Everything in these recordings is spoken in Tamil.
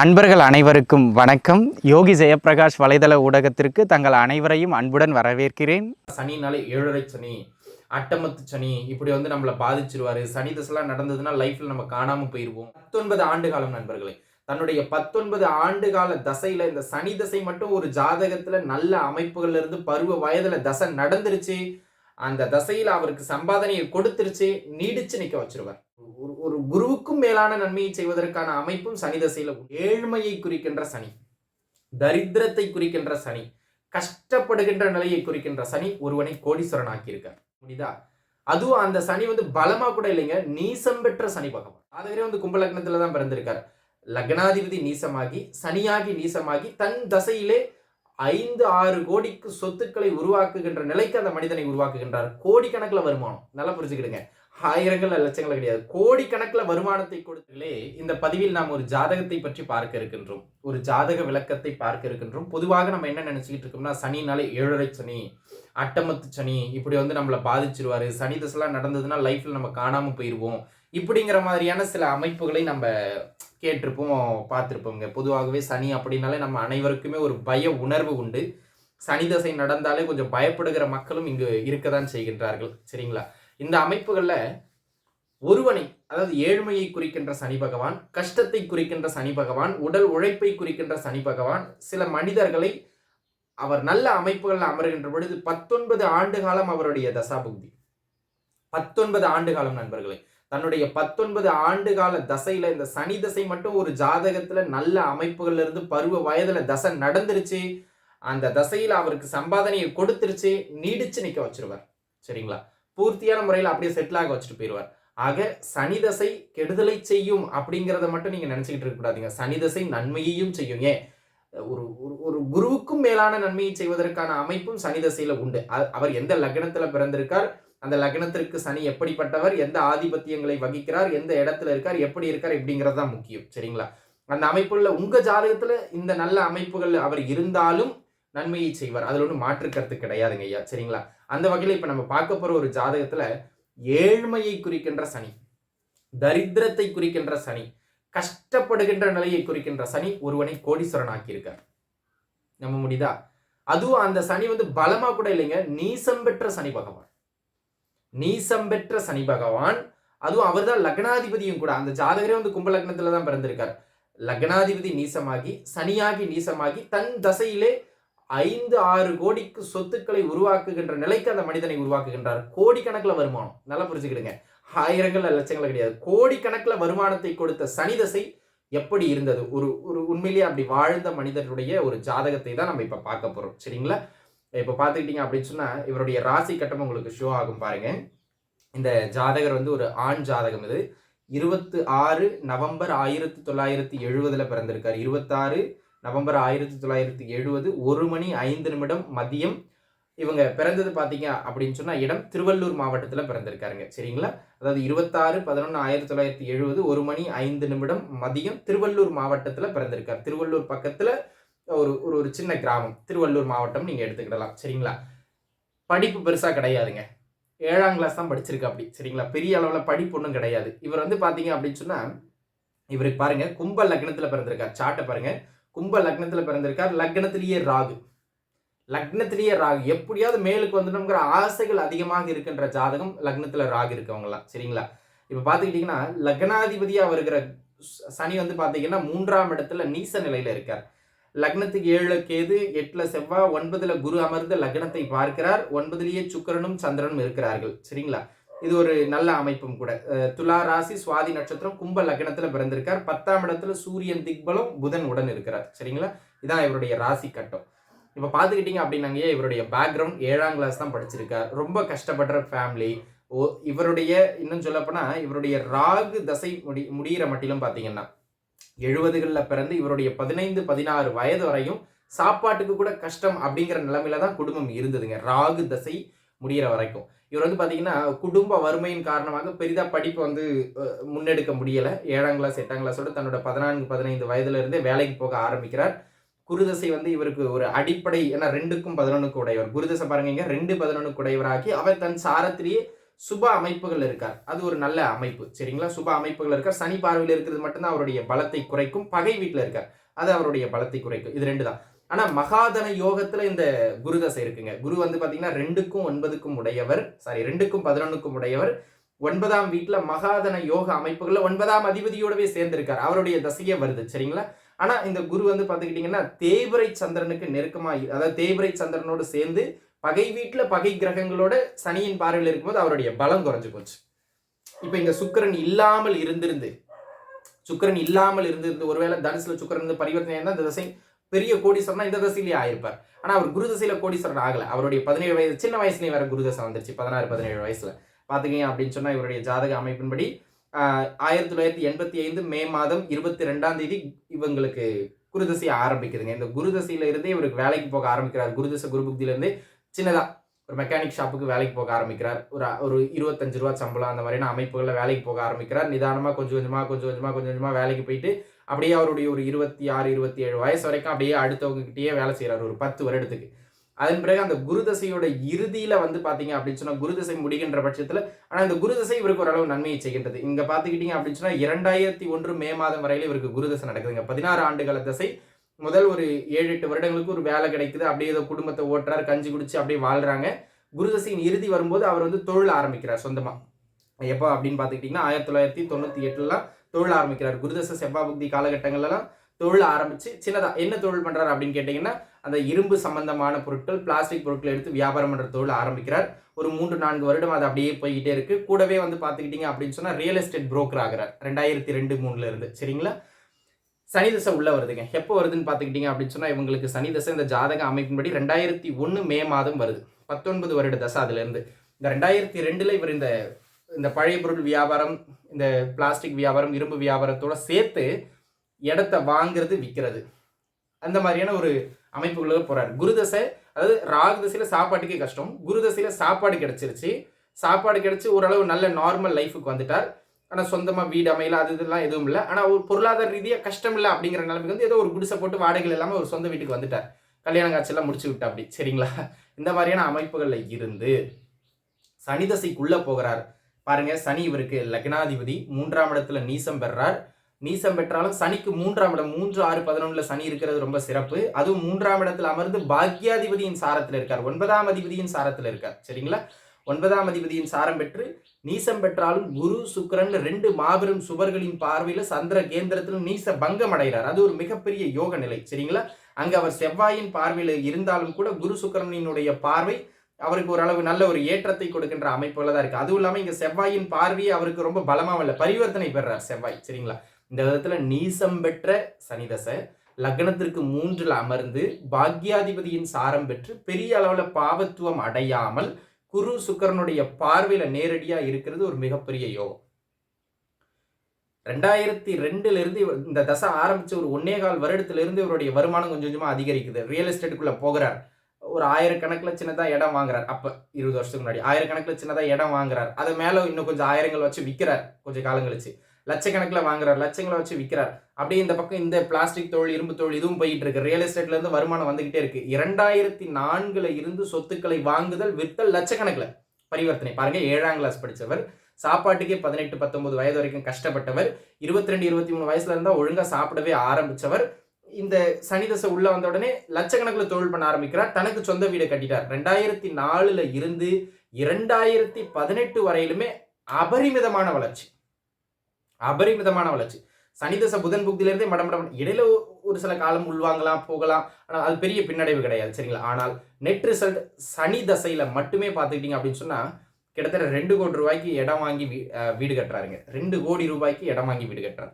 அன்பர்கள் அனைவருக்கும் வணக்கம். யோகி ஜெயபிரகாஷ் வலைதள ஊடகத்திற்கு தங்கள் அனைவரையும் அன்புடன் வரவேற்கிறேன். சனினாலே ஏழரை சனி அட்டமத்து சனி இப்படி வந்து நம்மளை பாதிச்சிருவாரு. சனி தசைலாம் நடந்ததுன்னா லைஃப்ல நம்ம காணாம போயிருவோம். பத்தொன்பது ஆண்டு காலம் நண்பர்களே தன்னுடைய பத்தொன்பது ஆண்டு கால தசையில இந்த சனி தசை மட்டும் ஒரு ஜாதகத்துல நல்ல அமைப்புகள்ல இருந்து பருவ வயதுல தசை நடந்துருச்சு. அந்த தசையில அவருக்கு சம்பாதனையை கொடுத்துருச்சு நீடிச்சு நிக்க வச்சிருவார். ஒரு ஒரு குருவுக்கும் மேலான நன்மையை செய்வதற்கான அமைப்பும் சனி தசையில் ஏழ்மையை குறிக்கின்ற சனி தரித்திரத்தை குறிக்கின்ற சனி கஷ்டப்படுகின்ற நிலையை குறிக்கின்ற சனி ஒருவனை கோடீஸ்வரன் ஆக்கியிருக்கார் புரியுதா? அதுவும் அந்த சனி வந்து பலமா கூட இல்லைங்க நீசம் பெற்ற சனி பகவான். ஆதகரே வந்து கும்பலக்னத்துல தான் பிறந்திருக்கார். லக்னாதிபதி நீசமாகி சனியாகி நீசமாகி தன் தசையிலே ஐந்து ஆறு கோடிக்கு சொத்துக்களை உருவாக்குகின்ற நிலைக்கு அந்த மனிதனை உருவாக்குகின்றார். கோடிக்கணக்கில் வருமானம். நல்லா புரிஞ்சுக்கிடுங்க. ஆயிரங்கள் லட்சங்கள் கிடையாது. கோடிக்கணக்கில் வருமானத்தை கொடுத்தீங்களே இந்த பதிவில் நாம் ஒரு ஜாதகத்தை பற்றி பார்க்க இருக்கின்றோம். ஒரு ஜாதக விளக்கத்தை பார்க்க இருக்கின்றோம். பொதுவாக நம்ம என்ன நினச்சிக்கிட்டு இருக்கோம்னா சனினாலே ஏழரை சனி அட்டமத்து சனி இப்படி வந்து நம்மளை பாதிச்சிருவார். சனி தசெல்லாம் நடந்ததுன்னா லைஃப்பில் நம்ம காணாமல் போயிடுவோம் இப்படிங்கிற மாதிரியான சில அமைப்புகளை நம்ம கேட்டிருப்போம் பார்த்துருப்போங்க பொதுவாகவே சனி அப்படின்னாலே நம்ம அனைவருக்குமே ஒரு பய உணர்வு உண்டு. சனி தசை நடந்தாலே கொஞ்சம் பயப்படுகிற மக்களும் இங்கு இருக்க தான் செய்கின்றார்கள். சரிங்களா? இந்த அமைப்புகளில் ஒருவனை அதாவது ஏழ்மையை குறிக்கின்ற சனி பகவான் கஷ்டத்தை குறிக்கின்ற சனி பகவான் உடல் உழைப்பை குறிக்கின்ற சனி பகவான் சில மனிதர்களை அவர் நல்ல அமைப்புகளில் அமர்கின்ற பொழுது பத்தொன்பது ஆண்டு காலம் அவருடைய தசாபுக்தி. பத்தொன்பது ஆண்டு காலம் நண்பர்களே தன்னுடைய பத்தொன்பது ஆண்டு கால தசையில இந்த சனி தசை மட்டும் ஒரு ஜாதகத்துல நல்ல அமைப்புகள்ல இருந்து பருவ வயதுல தசை நடந்துருச்சு அந்த தசையில அவருக்கு சம்பாதனையை கொடுத்துருச்சு நீடிச்சு நிக்க வச்சிருவார். சரிங்களா? பூர்த்தியான முறையில் அப்படியே செட்டில் ஆக வச்சுட்டு போயிடுவார் ஆக சனி தசை கெடுதலை செய்யும் அப்படிங்கிறத மட்டும் நீங்க நினைச்சுக்கிட்டு இருக்கக்கூடாதுங்க சனி தசை நன்மையையும் செய்யும். ஏன்? ஒரு ஒரு- குருவுக்கும் மேலான நன்மையை செய்வதற்கான அமைப்பும் சனி தசையில உண்டு. அவர் எந்த லக்னத்துல பிறந்திருக்கார்? அந்த லக்னத்திற்கு சனி எப்படிப்பட்டவர்? எந்த ஆதிபத்தியங்களை வகிக்கிறார்? எந்த இடத்துல இருக்கார்? எப்படி இருக்கார்? இப்படிங்கிறது தான் முக்கியம். சரிங்களா? அந்த அமைப்புள்ள உங்க ஜாதகத்துல இந்த நல்ல அமைப்புகள் அவர் இருந்தாலும் நன்மையை செய்வார். அதில் ஒன்றும் மாற்று கருத்து கிடையாதுங்க ஐயா. சரிங்களா? அந்த வகையில் இப்போ நம்ம பார்க்க போகிற ஒரு ஜாதகத்தில் ஏழ்மையை குறிக்கின்ற சனி தரித்திரத்தை குறிக்கின்ற சனி கஷ்டப்படுகின்ற நிலையை குறிக்கின்ற சனி ஒருவனை கோடீஸ்வரன் ஆக்கியிருக்கார் நம்ப முடியுதா? அதுவும் அந்த சனி வந்து பலமா கூட இல்லைங்க. நீசம் பெற்ற சனி பகவான். நீசம் பெற்ற சனி பகவான். அதுவும் அவர்தான் லக்னாதிபதியும் கூட. அந்த ஜாதகரே வந்து கும்ப லக்னத்துல தான் பிறந்திருக்கார். லக்னாதிபதி நீசமாகி சனியாகி நீசமாகி தன் தசையிலே ஐந்து ஆறு கோடிக்கு சொத்துக்களை உருவாக்குகின்ற நிலைக்கு அந்த மனிதனை உருவாக்குகின்றார். கோடிக்கணக்கில் வருமானம். நல்லா புரிஞ்சுக்கிடுங்க. ஆயிரங்கள் லட்சங்கள் கிடையாது. கோடிக்கணக்கில் வருமானத்தை கொடுத்த சனி தசை எப்படி இருந்தது? ஒரு ஒரு உண்மையிலேயே அப்படி வாழ்ந்த மனிதனுடைய ஒரு ஜாதகத்தை தான் நம்ம இப்போ பார்க்க போகிறோம் சரிங்களா? இப்போ பார்த்துக்கிட்டீங்க அப்படின்னு சொன்னால் இவருடைய ராசி கட்டம் உங்களுக்கு ஷோ ஆகும் பாருங்க. இந்த ஜாதகர் வந்து ஒரு ஆண் ஜாதகம் இது. இருபத்து ஆறு நவம்பர் ஆயிரத்தி தொள்ளாயிரத்தி எழுபதில் பிறந்திருக்கார். இருபத்தாறு நவம்பர் ஆயிரத்தி தொள்ளாயிரத்தி எழுபது ஒரு மணி ஐந்து நிமிடம் மதியம். இவங்க பிறந்தது பார்த்தீங்க அப்படின்னு சொன்னால் இடம் திருவள்ளூர் மாவட்டத்தில் பிறந்திருக்காருங்க. சரிங்களா? அதாவது இருபத்தாறு பதினொன்று ஆயிரத்தி தொள்ளாயிரத்தி எழுபது ஒரு மணி ஐந்து நிமிடம் மதியம் திருவள்ளூர் மாவட்டத்தில் பிறந்திருக்கார். திருவள்ளூர் பக்கத்தில் ஒரு ஒரு ஒரு சின்ன கிராமம். திருவள்ளூர் மாவட்டம் நீங்கள் எடுத்துக்கிடலாம். சரிங்களா? படிப்பு பெருசாக கிடையாதுங்க. ஏழாம் கிளாஸ் தான் படிச்சிருக்கா அப்படி. சரிங்களா? பெரிய அளவில் படிப்பு ஒன்றும் கிடையாது. இவர் வந்து பார்த்தீங்க அப்படின்னு சொன்னால் இவருக்கு பாருங்கள் கும்ப லக்னத்தில் பிறந்திருக்கார். சாட்டை பாருங்கள் கும்ப லக்னத்தில் பிறந்திருக்கார். லக்னத்திலேயே ராகு. லக்னத்திலேயே ராகு. எப்படியாவது மேலுக்கு வந்துடணுங்கிற ஆசைகள் அதிகமாக இருக்கின்ற ஜாதகம் லக்னத்தில் ராகு இருக்கவங்கலாம். சரிங்களா? இப்போ பார்த்துக்கிட்டிங்கன்னா லக்னாதிபதியாக வருகிற சனி வந்து பார்த்தீங்கன்னா மூன்றாம் இடத்துல நீச நிலையில் இருக்கார். லக்னத்துக்கு ஏழு கேது எட்டில் செவ்வாய் ஒன்பதில் குரு அமர்ந்து லக்னத்தை பார்க்கிறார். ஒன்பதுலேயே சுக்கரனும் சந்திரனும் இருக்கிறார்கள். சரிங்களா? இது ஒரு நல்ல அமைப்பும் கூட. துலா ராசி சுவாதி நட்சத்திரம் கும்ப லக்னத்தில் பிறந்திருக்கார். பத்தாம் இடத்துல சூரியன் திக்பலம் புதன் உடன் இருக்கிறார். சரிங்களா? இதான் இவருடைய ராசி கட்டம். இப்போ பார்த்துக்கிட்டீங்க அப்படின்னாங்க இவருடைய பேக்ரவுண்ட் ஏழாம் கிளாஸ் தான் படிச்சிருக்கார். ரொம்ப கஷ்டப்படுற ஃபேமிலி ஓ இவருடைய இன்னும் சொல்லப்போனால் இவருடைய ராகு தசை முடி முடிகிற மட்டிலும் பார்த்தீங்கன்னா எழுபதுகளில் பிறந்து இவருடைய பதினைந்து பதினாறு வயது வரையும் சாப்பாட்டுக்கு கூட கஷ்டம் அப்படிங்கிற நிலைமையில தான் குடும்பம் இருந்ததுங்க. ராகு தசை முடிகிற வரைக்கும். இவர் வந்து பார்த்தீங்கன்னா குடும்ப வறுமையின் காரணமாக பெரிதாக படிப்பு வந்து முன்னெடுக்க முடியலை. ஏழாம் கிளாஸ் எட்டாம் கிளாஸோட தன்னோட பதினான்கு பதினைந்து வயதுலேருந்தே வேலைக்கு போக ஆரம்பிக்கிறார். குருதசை வந்து இவருக்கு ஒரு அடிப்படை ஏன்னா ரெண்டுக்கும் பதினொன்றுக்கு உடையவர். குருதசை பாருங்க ரெண்டு பதினொன்றுக்கு உடையவராகி அவர் தன் சாரத்திலேயே சுப அமைப்புகள் இருக்கார். அது ஒரு நல்ல அமைப்பு சரிங்களா? சுப அமைப்புகள் இருக்கார். சனி பார்வையில் இருக்கிறது மட்டும்தான் அவருடைய பலத்தை குறைக்கும். பகை வீட்டில் இருக்கார். அது அவருடைய பலத்தை குறைக்கும். இது ரெண்டு தான். ஆனால் மகாதன யோகத்தில் இந்த குருதசை இருக்குங்க. குரு வந்து பார்த்தீங்கன்னா ரெண்டுக்கும் ஒன்பதுக்கும் உடையவர். சாரி ரெண்டுக்கும் பதினொன்றுக்கும் உடையவர். ஒன்பதாம் வீட்டில் மகாதன யோக அமைப்புகளில் ஒன்பதாம் அதிபதியோடவே சேர்ந்திருக்கார். அவருடைய தசையே வருது சரிங்களா? ஆனால் இந்த குரு வந்து பார்த்துக்கிட்டிங்கன்னா தேய்பிரை சந்திரனுக்கு நெருக்கமாக அதாவது தேய்பிரை சந்திரனோடு சேர்ந்து பகை வீட்டில் பகை கிரகங்களோட சனியின் பார்வையில் இருக்கும்போது அவருடைய பலம் குறைஞ்சு போச்சு. இப்போ இங்க சுக்கிரன் இல்லாமல் இருந்திருந்து சுக்கிரன் இல்லாமல் இருந்திருந்து ஒருவேளை தனுசில் சுக்கிரன் பரிவர்த்தனை இருந்தால் இந்த தசை பெரிய கோடீஸ்வரனா இந்த தசையிலேயே ஆயிருப்பார். ஆனா அவர் குரு தசையில கோடீஸ்வரன் ஆகல. அவருடைய பதினேழு வயது சின்ன வயசுலேயே வேற குரு தசை வந்துருச்சு பதினாறு பதினேழு வயசுல. பாத்துக்கீங்க அப்படின்னு சொன்னா இவருடைய ஜாதக அமைப்பின்படி ஆஹ், ஆயிரத்தி தொள்ளாயிரத்தி எண்பத்தி ஐந்து மே மாதம் இருபத்தி ரெண்டாம் தேதி இவங்களுக்கு குருதசை ஆரம்பிக்குதுங்க. இந்த குருதசையில இருந்தே இவருக்கு வேலைக்கு போக ஆரம்பிக்கிறார். குருதசை குருபுக்தியில இருந்தே சின்னதா ஒரு மெக்கானிக் ஷாப்புக்கு வேலைக்கு போக ஆரம்பிக்கிறார். ஒரு ஒரு இருபத்தஞ்சு ரூபா சம்பளம் அந்த மாதிரியான அமைப்புகளில் வேலைக்கு போக ஆரம்பிக்கிறார். நிதானமாக கொஞ்சம் கொஞ்சமாக கொஞ்சம் கொஞ்சமாக கொஞ்சம் கொஞ்சமாக வேலைக்கு போயிட்டு அப்படியே அவருடைய ஒரு இருபத்தி ஆறு இருபத்தி ஏழு வயசு வரைக்கும் அப்படியே அடுத்தவங்ககிட்டயே வேலை செய்கிறார் ஒரு பத்து வருடத்துக்கு. அதன் பிறகு அந்த குருதசையோட இறுதியில வந்து பாத்தீங்க அப்படின்னு சொன்னா குருதசை முடிகின்ற பட்சத்துல ஆனா இந்த குருதசை இவருக்கு ஓரளவு நன்மையை செய்கின்றது. இங்க பாத்துக்கிட்டீங்க அப்படின்னு சொன்னா இரண்டாயிரத்தி ஒன்று மே மாதம் வரையில இவருக்கு குருதசை நடக்குதுங்க. பதினாறு ஆண்டுகால தசை முதல் ஒரு ஏழு எட்டு வருடங்களுக்கு ஒரு வேலை கிடைக்குது. அப்படியே ஏதோ குடும்பத்தை ஓட்டுறாரு கஞ்சி குடிச்சு அப்படியே வாழ்றாங்க. குருதசையின் இறுதி வரும்போது அவர் வந்து தொழில் ஆரம்பிக்கிறார் சொந்தமா. எப்போ அப்படின்னு பார்த்துக்கிட்டிங்கன்னா ஆயிரத்தி தொள்ளாயிரத்தி தொண்ணூற்றி எட்டுலாம் தொழில் ஆரம்பிக்கிறார். குருதச செவ்வாய் புக்தி காலகட்டங்கள்லாம் தொழில் ஆரம்பித்து சின்னதாக என்ன தொழில் பண்ணுறார் அப்படின்னு கேட்டிங்கன்னா அந்த இரும்பு சம்பந்தமான பொருட்கள் பிளாஸ்டிக் பொருட்கள் எடுத்து வியாபாரம் பண்ணுற தொழில் ஆரம்பிக்கிறார். ஒரு மூன்று நான்கு வருடம் அது அப்படியே போய்கிட்டே இருக்குது கூடவே வந்து பார்த்துக்கிட்டீங்க அப்படின்னு சொன்னால் ரியல் எஸ்டேட் புரோக்கர் ஆகிறார். ரெண்டாயிரத்தி ரெண்டு மூணுல இருந்து. சரிங்களா? சனி தசை உள்ள வருதுங்க. எப்போ வருதுன்னு பார்த்துக்கிட்டிங்க அப்படின்னு சொன்னால் இவங்களுக்கு சனி தசை இந்த ஜாதக அமைப்பின்படி ரெண்டாயிரத்தி ஒன்று மே மாதம் வருது. பத்தொன்பது வருட தசை அதுலேருந்து இந்த ரெண்டாயிரத்தி ரெண்டில் இவர் இந்த இந்த பழைய பொருள் வியாபாரம் இந்த பிளாஸ்டிக் வியாபாரம் இரும்பு வியாபாரத்தோட சேர்த்து இடத்த வாங்குறது விற்கிறது அந்த மாதிரியான ஒரு அமைப்புகளுக்கு போகிறார் குருதசை அதாவது ராகு தசையில் சாப்பாட்டுக்கே கஷ்டம். குருதசையில் சாப்பாடு கிடச்சிருச்சு. சாப்பாடு கிடச்சி ஓரளவு நல்ல நார்மல் லைஃபுக்கு வந்துட்டார். ஆனால் சொந்தமாக வீடு அமையல அது இதெல்லாம் எதுவும் இல்லை. ஆனால் ஒரு பொருளாதார ரீதியாக கஷ்டம் இல்லை அப்படிங்கிற நிலைமைக்கு வந்து ஏதோ ஒரு குடிசை போட்டு வாடகைகள் இல்லாமல் ஒரு சொந்த வீட்டுக்கு வந்துட்டார். கல்யாண காட்சியெல்லாம் முடிச்சு விட்டா அப்படி சரிங்களா? இந்த மாதிரியான அமைப்புகளில் இருந்து சனிதசைக்குள்ளே போகிறார். பாருங்க சனி இவருக்கு லக்னாதிபதி மூன்றாம் இடத்துல நீசம் பெறார். நீசம் பெற்றாலும் சனிக்கு மூன்றாம் இடம் மூன்று ஆறு பதினொன்றுல சனி இருக்கிறது ரொம்ப சிறப்பு. அதுவும் மூன்றாம் இடத்துல அமர்ந்து பாக்யாதிபதியின் சாரத்தில் இருக்கார். ஒன்பதாம் அதிபதியின் சாரத்தில் இருக்கார். சரிங்களா? ஒன்பதாம் அதிபதியின் சாரம் பெற்று நீசம் பெற்றாலும் குரு சுக்கரன் ரெண்டு மாபெரும் சுவர்களின் பார்வையில சந்திர கேந்திரத்தில் நீச பங்கம் அடைகிறார். அது ஒரு மிகப்பெரிய யோக நிலை. சரிங்களா? அங்க அவர் செவ்வாயின் பார்வையில இருந்தாலும் கூட குரு சுக்கரனினுடைய பார்வை அவருக்கு ஓரளவு நல்ல ஒரு ஏற்றத்தை கொடுக்கின்ற அமைப்புல தான் இருக்கு. அதுவும் இல்லாமல் இங்க செவ்வாயின் பார்வையை அவருக்கு ரொம்ப பலமாக இல்லை பரிவர்த்தனை பெறார் செவ்வாய். சரிங்களா? இந்த விதத்துல நீசம் பெற்ற சனிதசை லக்னத்திற்கு மூன்றில் அமர்ந்து பாக்யாதிபதியின் சாரம் பெற்று பெரிய அளவில் பாவத்துவம் அடையாமல் குரு சுக்கரனுடைய பார்வையில நேரடியா இருக்கிறது ஒரு மிகப்பெரிய யோகம். ரெண்டாயிரத்தி ரெண்டுல இருந்து இந்த தசை ஆரம்பிச்ச ஒரு ஒன்னே கால் வருடத்துல இருந்து இவருடைய வருமானம் கொஞ்சம் கொஞ்சமா அதிகரிக்குது. ரியல் எஸ்டேட்டுக்குள்ள போகிறார். ஒரு ஆயிரக்கணக்கில் சின்னதாக இடம் வாங்குறார். அப்போ இருபது வருஷத்துக்கு முன்னாடி ஆயிரக்கணக்கில் சின்னதாக இடம் வாங்குறார். அது மேலே இன்னும் கொஞ்சம் ஆயிரங்கள் வச்சு விற்கிறார் கொஞ்சம் காலம் கழிச்சு. லட்சக்கணக்கில் வாங்குறார். லட்சங்களை வச்சு விற்கிறார் அப்படியே இந்த பக்கம் இந்த பிளாஸ்டிக் தொழில் இரும்பு தொழில் இதுவும் போயிட்டு இருக்கு. ரியல் எஸ்டேட்லேருந்து வருமானம் வந்துகிட்டே இருக்கு. இரண்டாயிரத்தி நான்குல இருந்து சொத்துக்களை வாங்குதல் விற்றல் லட்சக்கணக்கில். பரிவர்த்தனை. பாருங்க ஏழாம் கிளாஸ் படித்தவர் சாப்பாட்டுக்கே பதினெட்டு பத்தொன்பது வயது வரைக்கும் கஷ்டப்பட்டவர். இருபத்தி ரெண்டு இருபத்தி மூணு வயசுல இருந்தால் ஒழுங்காக சாப்பிடவே ஆரம்பித்தவர் இந்த சனி தசை உள்ள வந்த உடனே லட்சக்கணக்கில் தொழில் பண்ண ஆரம்பிக்கிறார். தனக்கு சொந்த வீடு கட்டிட்டார். ரெண்டாயிரத்தி நாலுல இருந்து இரண்டாயிரத்தி பதினெட்டு வரையிலுமே அபரிமிதமான வளர்ச்சி. அபரிமிதமான வளர்ச்சி. சனிதசை புதன் புக்தியிலிருந்தே மடம் மடம் இடையில ஒரு சில காலம் உள்வாங்கலாம் போகலாம். ஆனால் அது பெரிய பின்னடைவு கிடையாது சரிங்களா? ஆனால் நெட் ரிசல்ட் சனி தசையில மட்டுமே பார்த்துக்கிட்டீங்க அப்படின்னு சொன்னா கிட்டத்தட்ட ரெண்டு கோடி ரூபாய்க்கு இடம் வாங்கி வீ- வீடு கட்டுறாருங்க. ரெண்டு கோடி ரூபாய்க்கு இடம் வாங்கி வீடு கட்டுறாரு.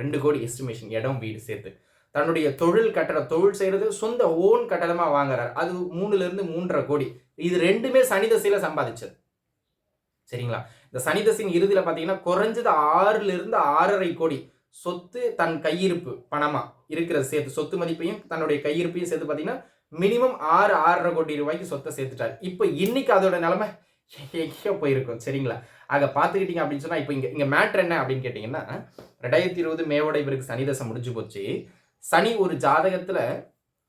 ரெண்டு கோடி எஸ்டிமேஷன் இடம் வீடு சேர்த்து. தன்னுடைய தொழில் கட்டட தொழில் செய்கிறது சொந்த ஓன் கட்டடமாக வாங்குறாரு. அது மூணுலேருந்து மூன்றரை கோடி. இது ரெண்டுமே சனி தசையில் சம்பாதிச்சது. சரிங்களா? இந்த சனி தசையின் இறுதியில் பாத்தீங்கன்னா குறைஞ்சது ஆறுலேருந்து ஆறரை கோடி. சொத்து தன் கையிருப்பு பணமாக இருக்கிற சேர்த்து. சொத்து மதிப்பையும் தன்னுடைய கையிருப்பையும் சேர்த்து பார்த்தீங்கன்னா மினிமம் ஆறு ஆறரை கோடி ரூபாய்க்கு சொத்தை சேர்த்துட்டாரு. இப்போ இன்னைக்கு அதோட நிலைமை எங்கேயோ போயிருக்கும் சரிங்களா? ஆக பார்த்துக்கிட்டீங்க அப்படின்னு சொன்னால் இப்போ இங்கே இங்கே மேட்ரு என்ன அப்படின்னு கேட்டிங்கன்னா ரெண்டாயிரத்தி இருபது மேவோட இவருக்கு சனி தசை முடிஞ்சு போச்சு. சனி ஒரு ஜாதகத்தில்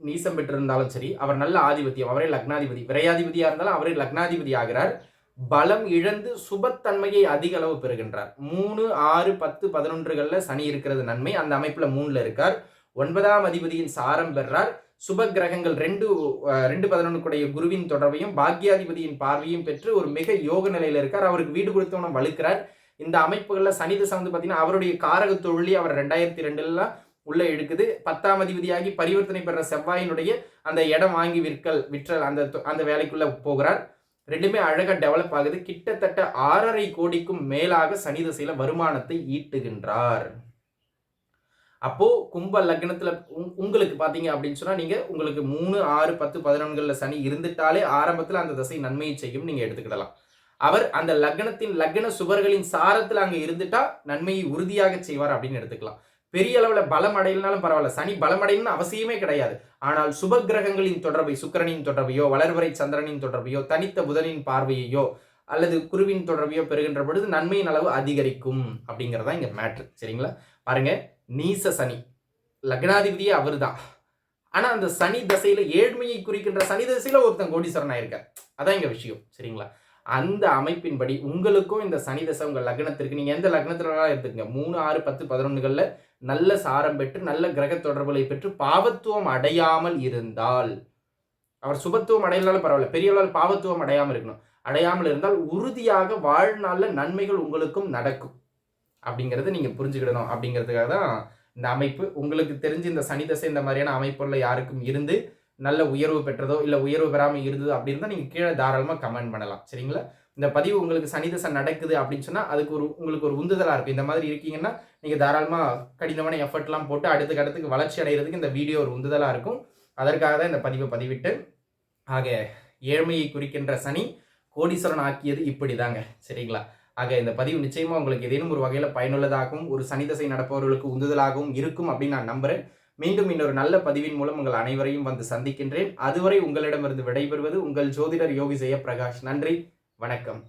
நீசம் பெற்றிருந்தாலும் சரி அவர் நல்ல ஆதிபத்தியம் அவரே லக்னாதிபதி விரையாதிபதியாக இருந்தாலும் அவரே லக்னாதிபதி ஆகிறார். பலம் இழந்து சுபத்தன்மையை அதிக அளவு பெறுகின்றார். மூணு ஆறு பத்து பதினொன்றுகளில் சனி இருக்கிறது நன்மை. அந்த அமைப்பில் மூணில் இருக்கார். ஒன்பதாம் அதிபதியின் சாரம் பெறார் சுப கிரகங்கள் ரெண்டு ரெண்டு பதினொன்றுக்குடைய குருவின் தொடர்பையும் பாக்யாதிபதியின் பார்வையும் பெற்று ஒரு மிக யோக நிலையில் இருக்கார். அவருக்கு வீடு கொடுத்தவனும் வலுக்கிறார் இந்த அமைப்புகளில் சனி தசை வந்து பாத்தீங்கன்னா அவருடைய காரக தொழிலி அவர் ரெண்டாயிரத்தி ரெண்டுலாம் உள்ளே எடுக்குது. பத்தாம் அதிபதியாகி பரிவர்த்தனை பெற செவ்வாயினுடைய அந்த இடம் வாங்கி விற்கல் விற்றல் அந்த தொ- அந்த வேலைக்குள்ளே போகிறார். ரெண்டுமே அழகாக டெவலப் ஆகுது. கிட்டத்தட்ட ஆறரை கோடிக்கும் மேலாக சனி திசையில வருமானத்தை ஈட்டுகின்றார். அப்போது கும்ப லக்னத்தில் உங்- உங்களுக்கு பார்த்தீங்க அப்படின்னு சொன்னால் நீங்கள் உங்களுக்கு மூணு ஆறு பத்து பதினொன்களில் சனி இருந்துட்டாலே ஆரம்பத்தில் அந்த தசை நன்மையை செய்யும் நீங்கள் எடுத்துக்கிடலாம். அவர் அந்த லக்னத்தின் லக்ன சுவர்களின் சாரத்தில் அங்கே இருந்துட்டா நன்மையை உறுதியாக செய்வார் அப்படின்னு எடுத்துக்கலாம். பெரிய அளவில் பலம் அடையலனாலும் பரவாயில்ல. சனி பலம் அடையணும்னு அவசியமே கிடையாது. ஆனால் சுப கிரகங்களின் தொடர்பை சுக்கிரனின் தொடர்பையோ வளர்வரை சந்திரனின் தொடர்பையோ தனித்த புதனின் பார்வையையோ அல்லது குருவின் தொடர்பையோ பெறுகின்ற பொழுது நன்மையின் அளவு அதிகரிக்கும் அப்படிங்கிறதா இங்கே மேட்ரு சரிங்களா? பாருங்கள் நீச சனி. லக்னாதிபதியே அவர்தான் ஆனால் அந்த சனி தசையில் ஏழ்மையை குறிக்கின்ற சனி தசையில் ஒருத்தன் கோடீஸ்வரன் ஆயிருக்கார். அதான் எங்கள் விஷயம். சரிங்களா? அந்த அமைப்பின்படி உங்களுக்கும் இந்த சனி தசை உங்கள் லக்னத்திற்கு நீங்கள் எந்த லக்னத்துல எடுத்துக்கங்க. மூணு ஆறு பத்து பதினொன்றுகளில் நல்ல சாரம் பெற்று நல்ல கிரக தொடர்புகளை பெற்று பாவத்துவம் அடையாமல் இருந்தால் அவர் சுபத்துவம் அடையலாலும் பரவாயில்ல. பெரிய அளவில் பாவத்துவம் அடையாமல் இருக்கணும். அடையாமல் இருந்தால் உறுதியாக வாழ்நாளில் நன்மைகள் உங்களுக்கும் நடக்கும். அப்படிங்கிறத நீங்கள் புரிஞ்சுக்கிடணும். அப்படிங்கிறதுக்காக தான் இந்த அமைப்பு. உங்களுக்கு தெரிஞ்சு இந்த சனி தசை இந்த மாதிரியான அமைப்புகளில் யாருக்கும் இருந்து நல்ல உயர்வு பெற்றதோ இல்லை உயர்வு பெறாமல் இருந்ததோ அப்படி இருந்தால் நீங்கள் கீழே தாராளமாக கமெண்ட் பண்ணலாம். சரிங்களா? இந்த பதிவு உங்களுக்கு சனி தசை நடக்குது அப்படின்னு சொன்னால் அதுக்கு ஒரு உங்களுக்கு ஒரு உந்துதலாக இருக்கும். இந்த மாதிரி இருக்கீங்கன்னா நீங்கள் தாராளமாக கடினமான எஃபர்ட்லாம் போட்டு அடுத்த கட்டத்துக்கு வளர்ச்சி அடைகிறதுக்கு இந்த வீடியோ ஒரு உந்துதலாக இருக்கும். அதற்காக தான் இந்த பதிவை பதிவிட்டு ஆக ஏழ்மையை குறிக்கின்ற சனி கோடீஸ்வரன் ஆக்கியது இப்படி தாங்க சரிங்களா? ஆக இந்த பதிவு நிச்சயமாக உங்களுக்கு ஏதேனும் ஒரு வகையில் பயனுள்ளதாகவும் ஒரு சனி தசை நடப்பவர்களுக்கு உந்துதலாகவும் இருக்கும் அப்படின்னு நான் நம்புகிறேன் மீண்டும் இன்னொரு நல்ல பதிவின் மூலம் உங்கள் அனைவரையும் வந்து சந்திக்கின்றேன். அதுவரை உங்களிடமிருந்து விடைபெறுவது உங்கள் ஜோதிடர் யோகி ஜெயபிரகாஷ் நன்றி வணக்கம்.